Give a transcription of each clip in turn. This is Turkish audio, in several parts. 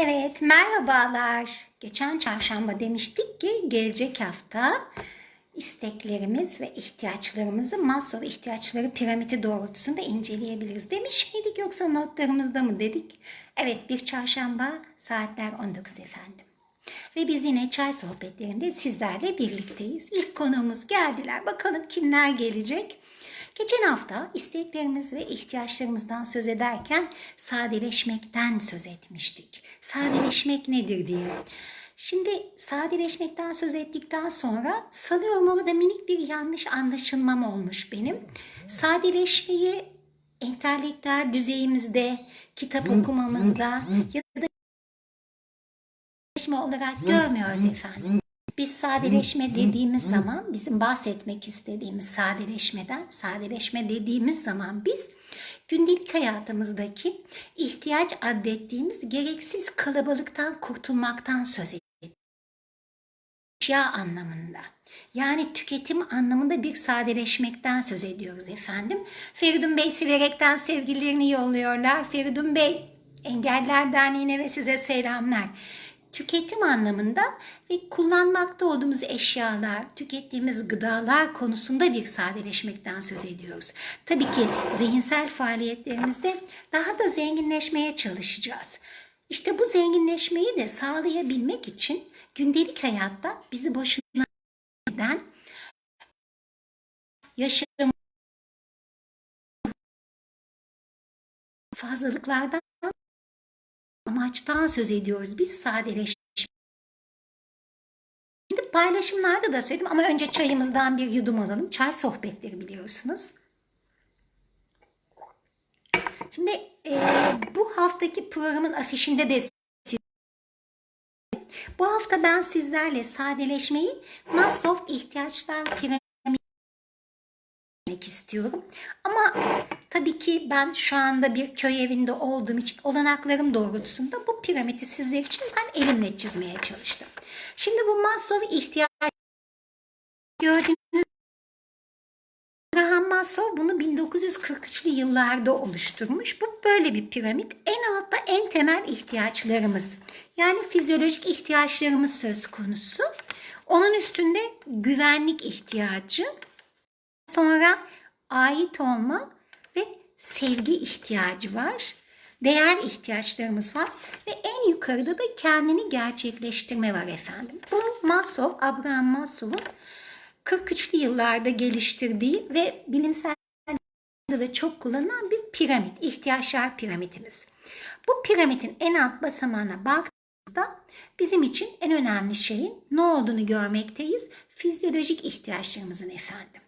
Evet, merhabalar. Geçen çarşamba demiştik ki gelecek hafta isteklerimiz ve ihtiyaçlarımızı Maslow ihtiyaçları piramidi doğrultusunda inceleyebiliriz. Demiş miydik yoksa notlarımızda mı dedik? Evet, bir çarşamba saatler 19 efendim. Ve biz yine çay sohbetlerinde sizlerle birlikteyiz. İlk konuğumuz geldiler. Bakalım kimler gelecek? Geçen hafta isteklerimiz ve ihtiyaçlarımızdan söz ederken sadeleşmekten söz etmiştik. Sadeleşmek nedir diye. Şimdi sadeleşmekten söz ettikten sonra sanıyorum orada minik bir yanlış anlaşılmam olmuş benim. Sadeleşmeyi entelektüel düzeyimizde, kitap okumamızda ya da olarak görmüyoruz efendim. Biz sadeleşme dediğimiz zaman bizim bahsetmek istediğimiz sadeleşmeden, sadeleşme dediğimiz zaman biz gündelik hayatımızdaki ihtiyaç adettiğimiz gereksiz kalabalıktan kurtulmaktan söz ediyoruz. Eşya anlamında. Yani tüketim anlamında bir sadeleşmekten söz ediyoruz efendim. Feridun Bey Siverek'ten sevgilerini yolluyorlar. Feridun Bey Engeller Derneği'ne ve size selamlar tüketim anlamında ve kullanmakta olduğumuz eşyalar, tükettiğimiz gıdalar konusunda bir sadeleşmekten söz ediyoruz. Tabii ki zihinsel faaliyetlerimizde daha da zenginleşmeye çalışacağız. İşte bu zenginleşmeyi de sağlayabilmek için gündelik hayatta bizi boşuna eden yaşam fazlalıklardan amaçtan söz ediyoruz. Biz sadeleşme. Şimdi paylaşımlarda da söyledim ama önce çayımızdan bir yudum alalım. Çay sohbetleri biliyorsunuz. Şimdi e, bu haftaki programın afişinde de bu hafta ben sizlerle sadeleşmeyi Maslow ihtiyaçlar piramidi istiyorum. Ama tabii ki ben şu anda bir köy evinde olduğum için olanaklarım doğrultusunda bu piramidi sizler için ben elimle çizmeye çalıştım. Şimdi bu Maslow ihtiyaç gördüğünüz Graham Maslow bunu 1943'lü yıllarda oluşturmuş. Bu böyle bir piramit. En altta en temel ihtiyaçlarımız. Yani fizyolojik ihtiyaçlarımız söz konusu. Onun üstünde güvenlik ihtiyacı, Sonra ait olma sevgi ihtiyacı var. Değer ihtiyaçlarımız var ve en yukarıda da kendini gerçekleştirme var efendim. Bu Maslow, Abraham Maslow'un 43'lü yıllarda geliştirdiği ve bilimsel de çok kullanılan bir piramit, ihtiyaçlar piramidimiz. Bu piramidin en alt basamağına baktığımızda bizim için en önemli şeyin ne olduğunu görmekteyiz. Fizyolojik ihtiyaçlarımızın efendim.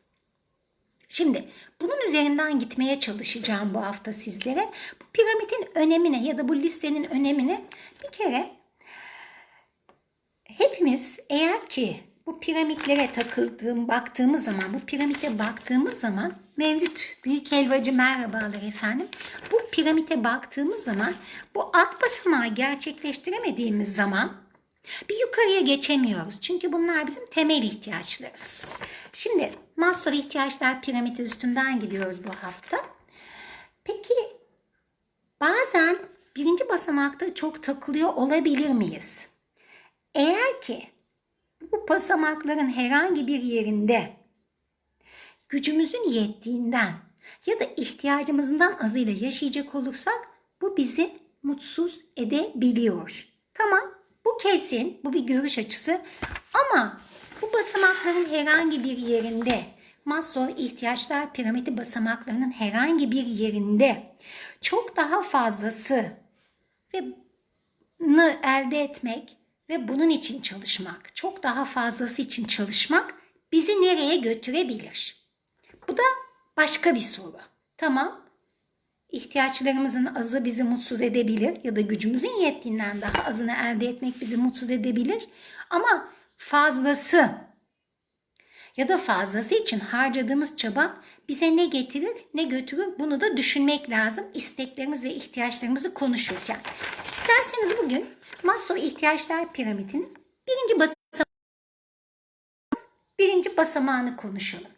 Şimdi bunun üzerinden gitmeye çalışacağım bu hafta sizlere. Bu piramidin önemine ya da bu listenin önemine bir kere hepimiz eğer ki bu piramitlere takıldığım, baktığımız zaman, bu piramite baktığımız zaman Mevlüt Büyük Helvacı merhabalar efendim. Bu piramite baktığımız zaman bu alt basamağı gerçekleştiremediğimiz zaman bir yukarıya geçemiyoruz. Çünkü bunlar bizim temel ihtiyaçlarımız. Şimdi Maslow ihtiyaçlar piramidi üstünden gidiyoruz bu hafta. Peki bazen birinci basamakta çok takılıyor olabilir miyiz? Eğer ki bu basamakların herhangi bir yerinde gücümüzün yettiğinden ya da ihtiyacımızdan azıyla yaşayacak olursak bu bizi mutsuz edebiliyor. Tamam bu kesin, bu bir görüş açısı ama bu basamakların herhangi bir yerinde Maslow ihtiyaçlar piramidi basamaklarının herhangi bir yerinde çok daha fazlası ve elde etmek ve bunun için çalışmak, çok daha fazlası için çalışmak bizi nereye götürebilir? Bu da başka bir soru. Tamam. İhtiyaçlarımızın azı bizi mutsuz edebilir ya da gücümüzün yettiğinden daha azını elde etmek bizi mutsuz edebilir. Ama fazlası ya da fazlası için harcadığımız çaba bize ne getirir ne götürür bunu da düşünmek lazım isteklerimiz ve ihtiyaçlarımızı konuşurken. İsterseniz bugün Maslow ihtiyaçlar piramidinin birinci basamağını, birinci basamağını konuşalım.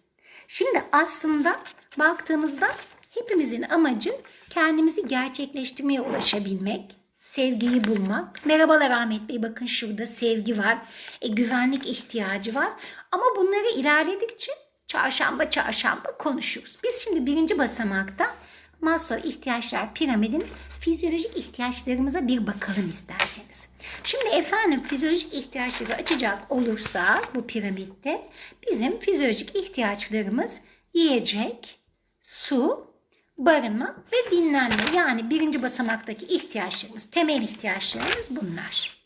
Şimdi aslında baktığımızda hepimizin amacı kendimizi gerçekleştirmeye ulaşabilmek, sevgiyi bulmak. Merhabalar Ahmet Bey bakın şurada sevgi var. E, güvenlik ihtiyacı var. Ama bunları ilerledikçe çarşamba çarşamba konuşuyoruz. Biz şimdi birinci basamakta Maslow ihtiyaçlar piramidin fizyolojik ihtiyaçlarımıza bir bakalım isterseniz. Şimdi efendim fizyolojik ihtiyaçları açacak olursak bu piramitte bizim fizyolojik ihtiyaçlarımız yiyecek, su, barınma ve dinlenme. Yani birinci basamaktaki ihtiyaçlarımız, temel ihtiyaçlarımız bunlar.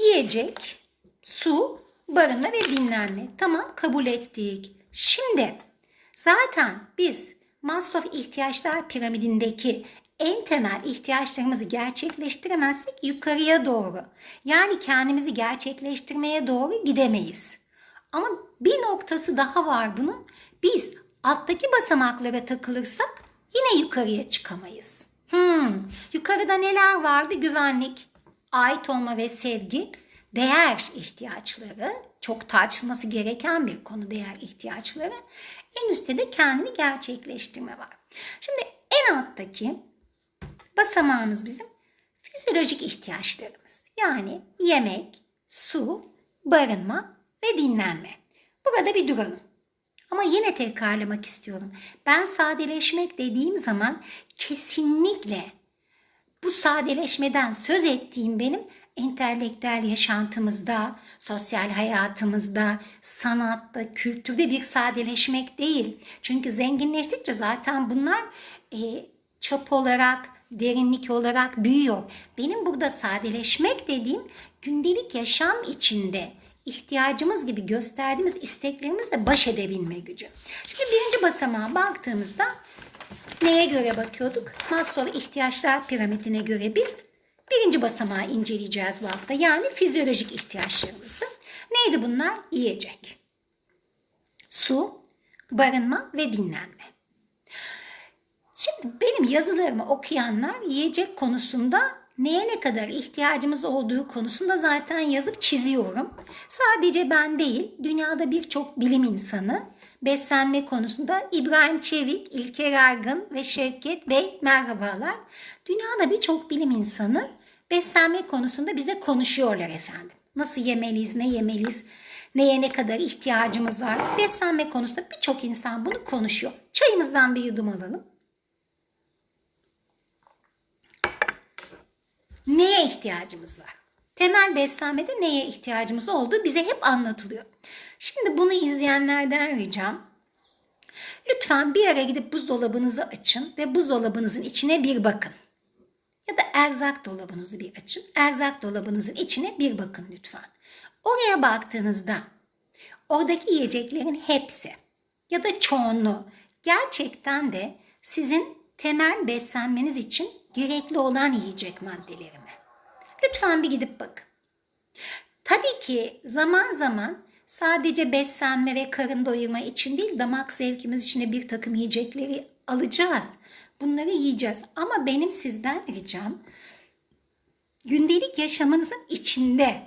Yiyecek, su, barınma ve dinlenme. Tamam kabul ettik. Şimdi zaten biz Maslow ihtiyaçlar piramidindeki en temel ihtiyaçlarımızı gerçekleştiremezsek yukarıya doğru yani kendimizi gerçekleştirmeye doğru gidemeyiz. Ama bir noktası daha var bunun. Biz alttaki basamaklara takılırsak yine yukarıya çıkamayız. Hmm, yukarıda neler vardı? Güvenlik, ait olma ve sevgi, değer ihtiyaçları, çok tartışılması gereken bir konu değer ihtiyaçları. En üstte de kendini gerçekleştirme var. Şimdi en alttaki basamağımız bizim fizyolojik ihtiyaçlarımız. Yani yemek, su, barınma ve dinlenme. Burada bir duralım. Ama yine tekrarlamak istiyorum. Ben sadeleşmek dediğim zaman kesinlikle bu sadeleşmeden söz ettiğim benim entelektüel yaşantımızda, sosyal hayatımızda, sanatta, kültürde bir sadeleşmek değil. Çünkü zenginleştikçe zaten bunlar e, çap olarak, derinlik olarak büyüyor. Benim burada sadeleşmek dediğim gündelik yaşam içinde ihtiyacımız gibi gösterdiğimiz isteklerimizle baş edebilme gücü. Şimdi birinci basamağa baktığımızda neye göre bakıyorduk? Maslow ihtiyaçlar piramidine göre biz birinci basamağı inceleyeceğiz bu hafta. Yani fizyolojik ihtiyaçlarımızı. Neydi bunlar? Yiyecek, su, barınma ve dinlenme. Şimdi benim yazılarımı okuyanlar yiyecek konusunda neye ne kadar ihtiyacımız olduğu konusunda zaten yazıp çiziyorum. Sadece ben değil, dünyada birçok bilim insanı beslenme konusunda İbrahim Çevik, İlker Ergın ve Şevket Bey merhabalar. Dünyada birçok bilim insanı beslenme konusunda bize konuşuyorlar efendim. Nasıl yemeliyiz, ne yemeliyiz, neye ne kadar ihtiyacımız var. Beslenme konusunda birçok insan bunu konuşuyor. Çayımızdan bir yudum alalım. Neye ihtiyacımız var? Temel beslenmede neye ihtiyacımız olduğu bize hep anlatılıyor. Şimdi bunu izleyenlerden ricam lütfen bir ara gidip buzdolabınızı açın ve buzdolabınızın içine bir bakın. Ya da erzak dolabınızı bir açın. Erzak dolabınızın içine bir bakın lütfen. Oraya baktığınızda oradaki yiyeceklerin hepsi ya da çoğunluğu gerçekten de sizin temel beslenmeniz için gerekli olan yiyecek maddeleri mi? Lütfen bir gidip bakın. Tabii ki zaman zaman sadece beslenme ve karın doyurma için değil damak zevkimiz için de bir takım yiyecekleri alacağız. Bunları yiyeceğiz. Ama benim sizden ricam gündelik yaşamınızın içinde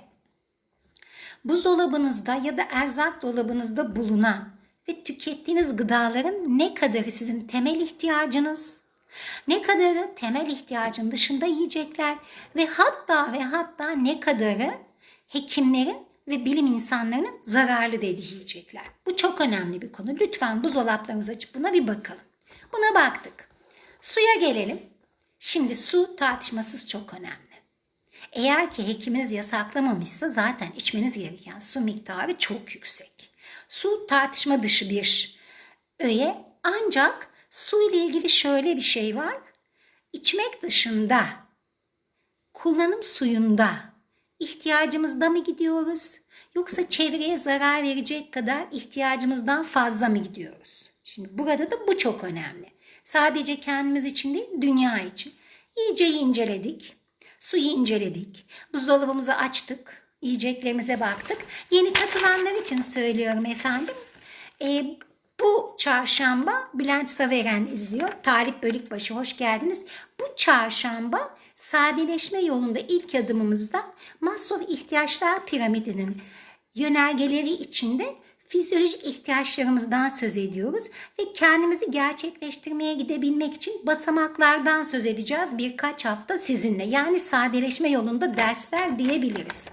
buzdolabınızda ya da erzak dolabınızda bulunan ve tükettiğiniz gıdaların ne kadarı sizin temel ihtiyacınız, ne kadarı temel ihtiyacın dışında yiyecekler ve hatta ve hatta ne kadarı hekimlerin ve bilim insanlarının zararlı dediği yiyecekler. Bu çok önemli bir konu. Lütfen buzdolaplarımızı açıp buna bir bakalım. Buna baktık. Suya gelelim. Şimdi su tartışmasız çok önemli. Eğer ki hekiminiz yasaklamamışsa zaten içmeniz gereken su miktarı çok yüksek. Su tartışma dışı bir öğe ancak Su ile ilgili şöyle bir şey var. İçmek dışında, kullanım suyunda ihtiyacımızda mı gidiyoruz? Yoksa çevreye zarar verecek kadar ihtiyacımızdan fazla mı gidiyoruz? Şimdi burada da bu çok önemli. Sadece kendimiz için değil, dünya için. Yiyeceği inceledik, suyu inceledik, buzdolabımızı açtık, yiyeceklerimize baktık. Yeni katılanlar için söylüyorum efendim. E, bu çarşamba Bülent Saveren izliyor. Talip Bölükbaşı hoş geldiniz. Bu çarşamba sadeleşme yolunda ilk adımımızda Maslow ihtiyaçlar piramidinin yönergeleri içinde fizyolojik ihtiyaçlarımızdan söz ediyoruz ve kendimizi gerçekleştirmeye gidebilmek için basamaklardan söz edeceğiz birkaç hafta sizinle. Yani sadeleşme yolunda dersler diyebiliriz.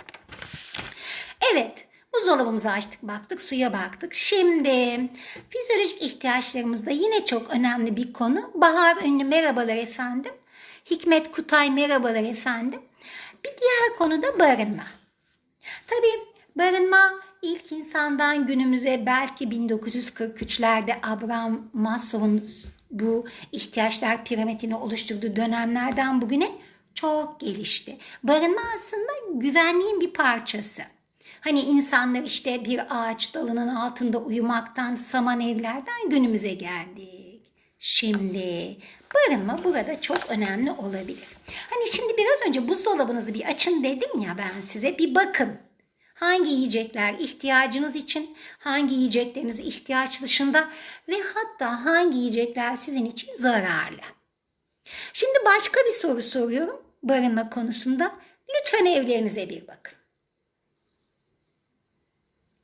Evet, buzdolabımızı açtık, baktık, suya baktık. Şimdi fizyolojik ihtiyaçlarımızda yine çok önemli bir konu. Bahar Ünlü merhabalar efendim. Hikmet Kutay merhabalar efendim. Bir diğer konu da barınma. Tabii barınma ilk insandan günümüze belki 1943'lerde Abraham Maslow'un bu ihtiyaçlar piramidini oluşturduğu dönemlerden bugüne çok gelişti. Barınma aslında güvenliğin bir parçası. Hani insanlar işte bir ağaç dalının altında uyumaktan, saman evlerden günümüze geldik. Şimdi barınma burada çok önemli olabilir. Hani şimdi biraz önce buzdolabınızı bir açın dedim ya ben size bir bakın. Hangi yiyecekler ihtiyacınız için, hangi yiyecekleriniz ihtiyaç dışında ve hatta hangi yiyecekler sizin için zararlı. Şimdi başka bir soru soruyorum barınma konusunda. Lütfen evlerinize bir bakın.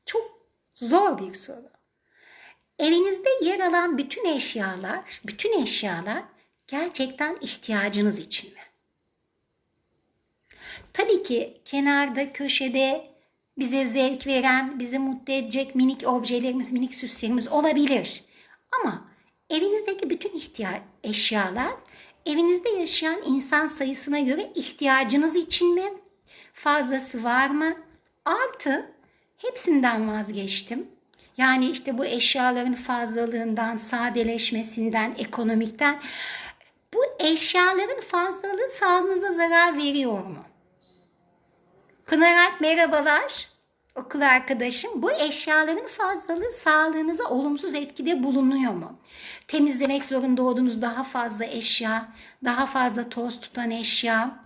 Çok zor bir soru. Evinizde yer alan bütün eşyalar, bütün eşyalar gerçekten ihtiyacınız için mi? Tabii ki kenarda, köşede bize zevk veren, bizi mutlu edecek minik objelerimiz, minik süslerimiz olabilir. Ama evinizdeki bütün ihtiyaç eşyalar evinizde yaşayan insan sayısına göre ihtiyacınız için mi? Fazlası var mı? Artı hepsinden vazgeçtim. Yani işte bu eşyaların fazlalığından, sadeleşmesinden, ekonomikten bu eşyaların fazlalığı sağlığınıza zarar veriyor mu? Pınar Alp merhabalar. Okul arkadaşım bu eşyaların fazlalığı sağlığınıza olumsuz etkide bulunuyor mu? Temizlemek zorunda olduğunuz daha fazla eşya, daha fazla toz tutan eşya,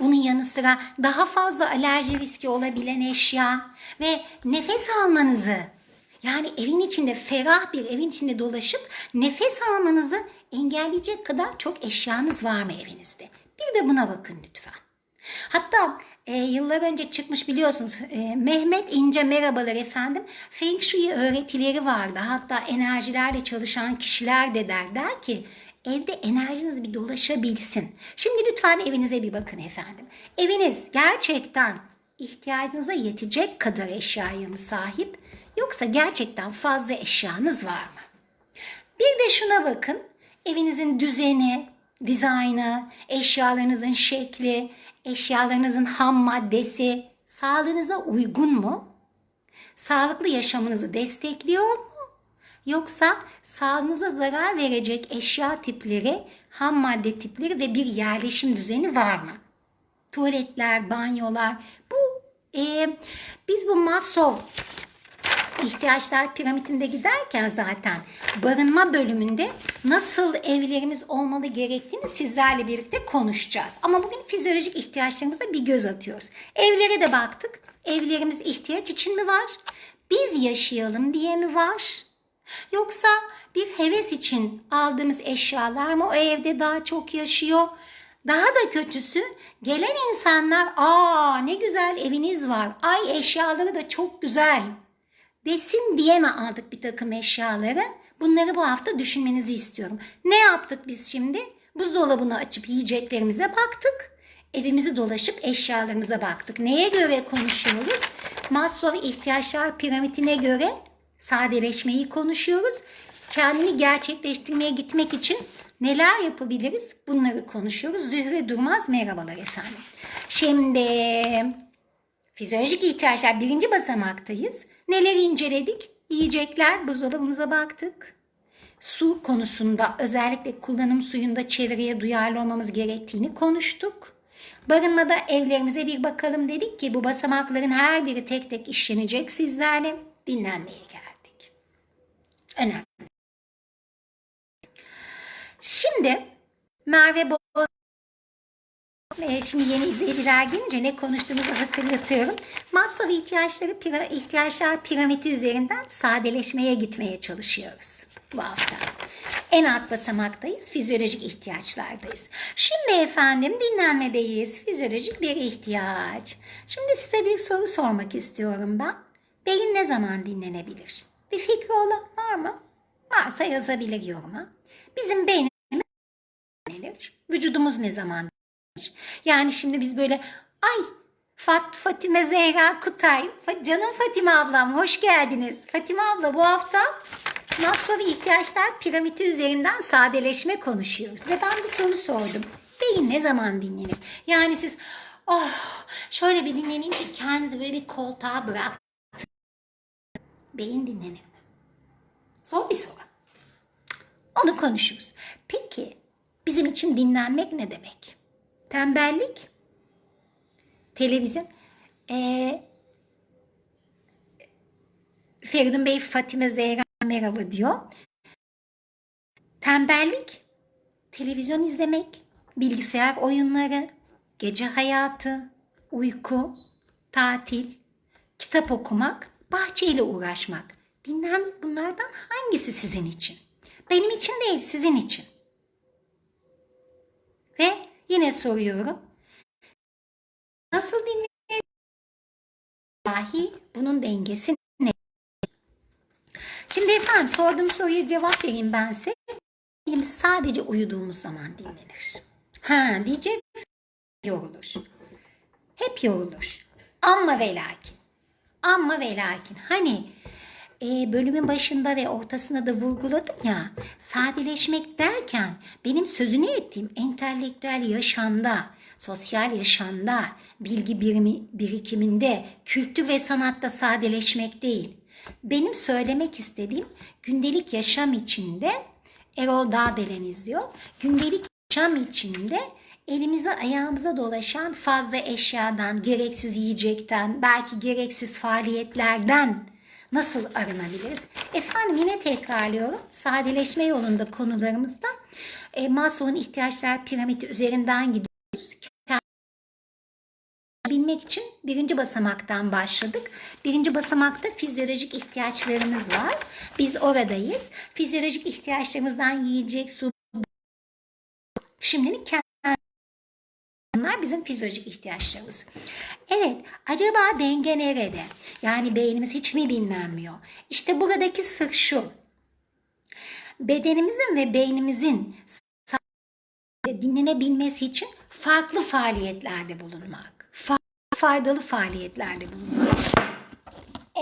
bunun yanı sıra daha fazla alerji riski olabilen eşya ve nefes almanızı yani evin içinde ferah bir evin içinde dolaşıp nefes almanızı engelleyecek kadar çok eşyanız var mı evinizde? Bir de buna bakın lütfen. Hatta e, yıllar önce çıkmış biliyorsunuz e, Mehmet İnce merhabalar efendim. Feng Shui öğretileri vardı. Hatta enerjilerle çalışan kişiler de der der ki evde enerjiniz bir dolaşabilsin. Şimdi lütfen evinize bir bakın efendim. Eviniz gerçekten ihtiyacınıza yetecek kadar eşyaya mı sahip yoksa gerçekten fazla eşyanız var mı? Bir de şuna bakın. Evinizin düzeni, dizaynı, eşyalarınızın şekli, eşyalarınızın ham maddesi sağlığınıza uygun mu? Sağlıklı yaşamınızı destekliyor mu? Yoksa sağlığınıza zarar verecek eşya tipleri, ham madde tipleri ve bir yerleşim düzeni var mı? Tuvaletler, banyolar. Bu e, biz bu Maslow ihtiyaçlar piramidinde giderken zaten barınma bölümünde nasıl evlerimiz olmalı gerektiğini sizlerle birlikte konuşacağız. Ama bugün fizyolojik ihtiyaçlarımıza bir göz atıyoruz. Evlere de baktık. Evlerimiz ihtiyaç için mi var? Biz yaşayalım diye mi var? Yoksa bir heves için aldığımız eşyalar mı o evde daha çok yaşıyor? Daha da kötüsü gelen insanlar aa ne güzel eviniz var. Ay eşyaları da çok güzel desin diye mi aldık bir takım eşyaları? Bunları bu hafta düşünmenizi istiyorum. Ne yaptık biz şimdi? Buzdolabını açıp yiyeceklerimize baktık. Evimizi dolaşıp eşyalarımıza baktık. Neye göre konuşuyoruz? Maslow ihtiyaçlar piramidine göre sadeleşmeyi konuşuyoruz. Kendini gerçekleştirmeye gitmek için neler yapabiliriz? Bunları konuşuyoruz. Zühre Durmaz merhabalar efendim. Şimdi fizyolojik ihtiyaçlar birinci basamaktayız. Neleri inceledik? Yiyecekler, buzdolabımıza baktık. Su konusunda özellikle kullanım suyunda çevreye duyarlı olmamız gerektiğini konuştuk. Barınmada evlerimize bir bakalım dedik ki bu basamakların her biri tek tek işlenecek sizlerle dinlenmeye geldik. Önemli. Şimdi Merve Boz şimdi yeni izleyiciler gelince ne konuştuğumuzu hatırlatıyorum. Maslow ihtiyaçları ihtiyaçlar piramidi üzerinden sadeleşmeye gitmeye çalışıyoruz bu hafta. En alt basamaktayız, fizyolojik ihtiyaçlardayız. Şimdi efendim dinlenmedeyiz, fizyolojik bir ihtiyaç. Şimdi size bir soru sormak istiyorum ben. Beyin ne zaman dinlenebilir? Bir fikri olan var mı? Varsa yazabilir yoruma. Bizim beynimiz. Vücudumuz ne zaman dinlenir? Yani şimdi biz böyle ay Fat Fatime Zehra Kutay. Canım Fatime ablam hoş geldiniz. Fatime abla bu hafta Maslow ihtiyaçlar piramidi üzerinden sadeleşme konuşuyoruz. Ve ben bir soru sordum. Beyin ne zaman dinlenir? Yani siz oh şöyle bir dinleneyim ki kendinizi böyle bir koltuğa bırak. Beyin dinlenir? Zor bir soru. Onu konuşuruz. Peki bizim için dinlenmek ne demek? Tembellik? Televizyon? Ee, Feridun Bey Fatime Zehra merhaba diyor. Tembellik, televizyon izlemek, bilgisayar oyunları, gece hayatı, uyku, tatil, kitap okumak, bahçeyle uğraşmak. Dinlenmek bunlardan hangisi sizin için? Benim için değil, sizin için. Ve yine soruyorum. Nasıl dinlenir? Dahi bunun dengesi ne? Şimdi efendim sorduğum soruya cevap vereyim ben size. Sadece uyuduğumuz zaman dinlenir. Ha diyeceksin yorulur. Hep yorulur. Ama ve lakin. Ama ve lakin. Hani e, bölümün başında ve ortasında da vurguladım ya sadeleşmek derken benim sözünü ettiğim entelektüel yaşamda, sosyal yaşamda, bilgi birimi, birikiminde, kültür ve sanatta sadeleşmek değil. Benim söylemek istediğim gündelik yaşam içinde Erol Dağdelen izliyor. Gündelik yaşam içinde elimize ayağımıza dolaşan fazla eşyadan, gereksiz yiyecekten, belki gereksiz faaliyetlerden nasıl arınabiliriz? Efendim yine tekrarlıyorum. Sadeleşme yolunda konularımızda e, Maslow'un ihtiyaçlar piramidi üzerinden gidiyoruz. Bilmek için birinci basamaktan başladık. Birinci basamakta fizyolojik ihtiyaçlarımız var. Biz oradayız. Fizyolojik ihtiyaçlarımızdan yiyecek, su, Şimdilik kendi Bunlar bizim fizyolojik ihtiyaçlarımız. Evet, acaba denge nerede? Yani beynimiz hiç mi dinlenmiyor? İşte buradaki sır şu. Bedenimizin ve beynimizin dinlenebilmesi için farklı faaliyetlerde bulunmak. Fa- faydalı faaliyetlerde bulunmak.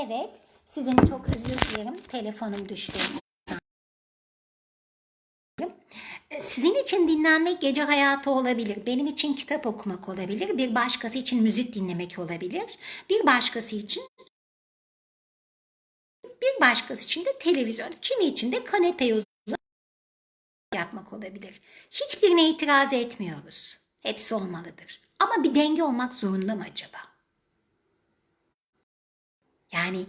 Evet, sizin çok özür dilerim. Telefonum düştü. Sizin için dinlenmek gece hayatı olabilir. Benim için kitap okumak olabilir. Bir başkası için müzik dinlemek olabilir. Bir başkası için bir başkası için de televizyon. Kimi için de kanepeye uzanıp yapmak olabilir. Hiçbirine itiraz etmiyoruz. Hepsi olmalıdır. Ama bir denge olmak zorunda mı acaba? Yani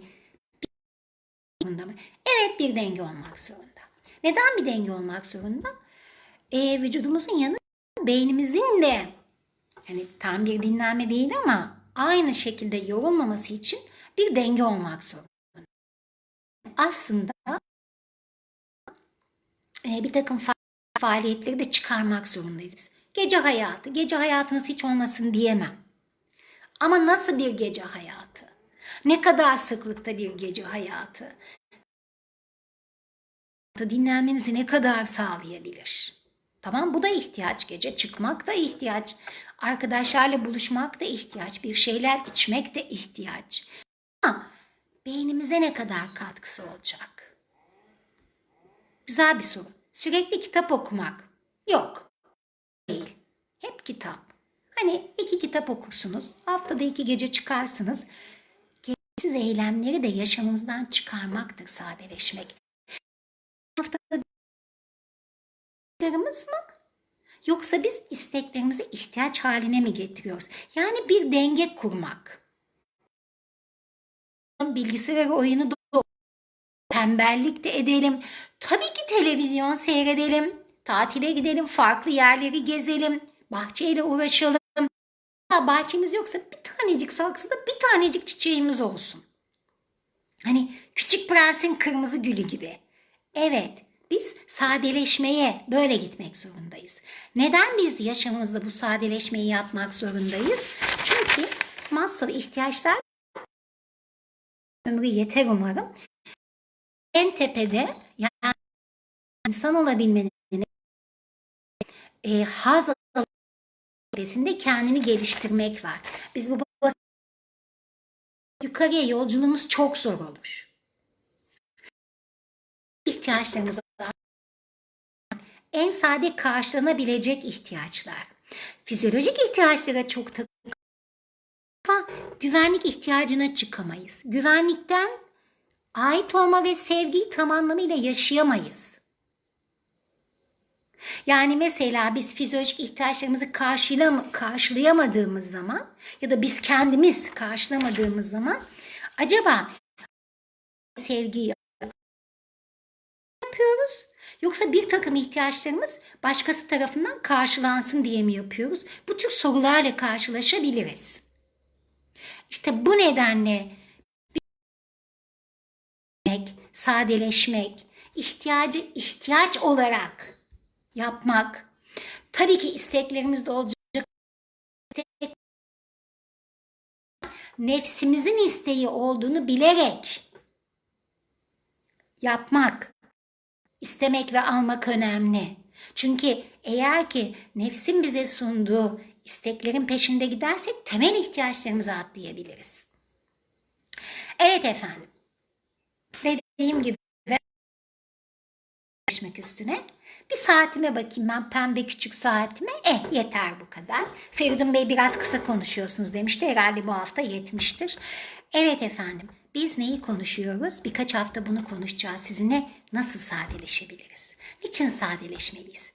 zorunda mı? Evet bir denge olmak zorunda. Neden bir denge olmak zorunda? E, vücudumuzun yanı beynimizin de yani tam bir dinlenme değil ama aynı şekilde yorulmaması için bir denge olmak zorunda. Aslında e, bir takım fa faaliyetleri de çıkarmak zorundayız biz. Gece hayatı, gece hayatınız hiç olmasın diyemem. Ama nasıl bir gece hayatı? Ne kadar sıklıkta bir gece hayatı? Dinlenmenizi ne kadar sağlayabilir? Tamam bu da ihtiyaç. Gece çıkmak da ihtiyaç. Arkadaşlarla buluşmak da ihtiyaç. Bir şeyler içmek de ihtiyaç. Ama beynimize ne kadar katkısı olacak? Güzel bir soru. Sürekli kitap okumak. Yok. Değil. Hep kitap. Hani iki kitap okursunuz. Haftada iki gece çıkarsınız. Gereksiz eylemleri de yaşamımızdan çıkarmaktır sadeleşmek. İsteklerimiz mi? Yoksa biz isteklerimizi ihtiyaç haline mi getiriyoruz? Yani bir denge kurmak. Bilgisayar oyunu da tembellik de edelim. Tabii ki televizyon seyredelim. Tatile gidelim, farklı yerleri gezelim. Bahçeyle uğraşalım. Ha, bahçemiz yoksa bir tanecik saksıda bir tanecik çiçeğimiz olsun. Hani küçük prensin kırmızı gülü gibi. Evet, biz sadeleşmeye böyle gitmek zorundayız. Neden biz yaşamımızda bu sadeleşmeyi yapmak zorundayız? Çünkü Maslow ihtiyaçlar ömrü yeter umarım. En tepede yani insan olabilmenin e, haz alabilmesinde kendini geliştirmek var. Biz bu bas- yukarıya yolculuğumuz çok zor olur. İhtiyaçlarımız en sade karşılanabilecek ihtiyaçlar. Fizyolojik ihtiyaçlara çok takı ama güvenlik ihtiyacına çıkamayız. Güvenlikten ait olma ve sevgiyi tam anlamıyla yaşayamayız. Yani mesela biz fizyolojik ihtiyaçlarımızı karşılam karşılayamadığımız zaman ya da biz kendimiz karşılamadığımız zaman acaba sevgiyi yoksa bir takım ihtiyaçlarımız başkası tarafından karşılansın diye mi yapıyoruz? Bu tür sorularla karşılaşabiliriz. İşte bu nedenle sadeleşmek, ihtiyacı ihtiyaç olarak yapmak. Tabii ki isteklerimiz de olacak. Nefsimizin isteği olduğunu bilerek yapmak, istemek ve almak önemli. Çünkü eğer ki nefsin bize sunduğu isteklerin peşinde gidersek temel ihtiyaçlarımızı atlayabiliriz. Evet efendim. Dediğim gibi geçmek üstüne. Bir saatime bakayım ben pembe küçük saatime. Eh yeter bu kadar. Feridun Bey biraz kısa konuşuyorsunuz demişti. Herhalde bu hafta yetmiştir. Evet efendim. Biz neyi konuşuyoruz? Birkaç hafta bunu konuşacağız sizinle. Nasıl sadeleşebiliriz? Niçin sadeleşmeliyiz?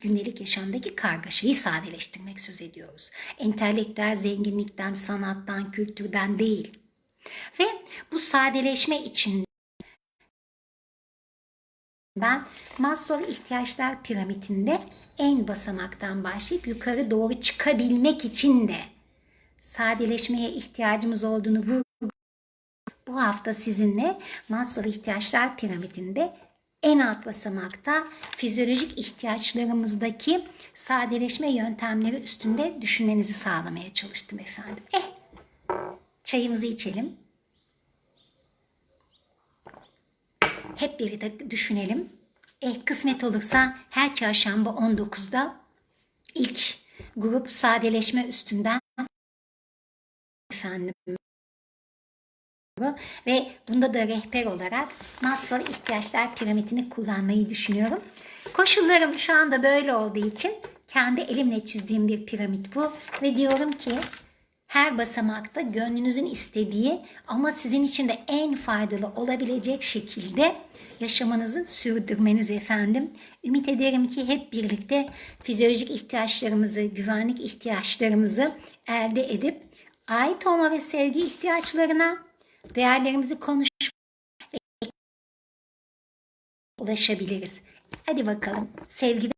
gündelik yaşamdaki kargaşayı sadeleştirmek söz ediyoruz. Entelektüel zenginlikten, sanattan, kültürden değil. Ve bu sadeleşme için ben Maslow ihtiyaçlar piramidinde en basamaktan başlayıp yukarı doğru çıkabilmek için de sadeleşmeye ihtiyacımız olduğunu vurguladım. Bu hafta sizinle Maslow ihtiyaçlar piramidinde en alt basamakta fizyolojik ihtiyaçlarımızdaki sadeleşme yöntemleri üstünde düşünmenizi sağlamaya çalıştım efendim. Eh, çayımızı içelim. Hep birlikte düşünelim. Eh, kısmet olursa her çarşamba 19'da ilk grup sadeleşme üstünden efendim ve bunda da rehber olarak Maslow ihtiyaçlar piramidini kullanmayı düşünüyorum. Koşullarım şu anda böyle olduğu için kendi elimle çizdiğim bir piramit bu ve diyorum ki her basamakta gönlünüzün istediği ama sizin için de en faydalı olabilecek şekilde yaşamanızı sürdürmeniz efendim. Ümit ederim ki hep birlikte fizyolojik ihtiyaçlarımızı, güvenlik ihtiyaçlarımızı elde edip ait olma ve sevgi ihtiyaçlarına değerlerimizi konuşup ulaşabiliriz. Hadi bakalım sevgi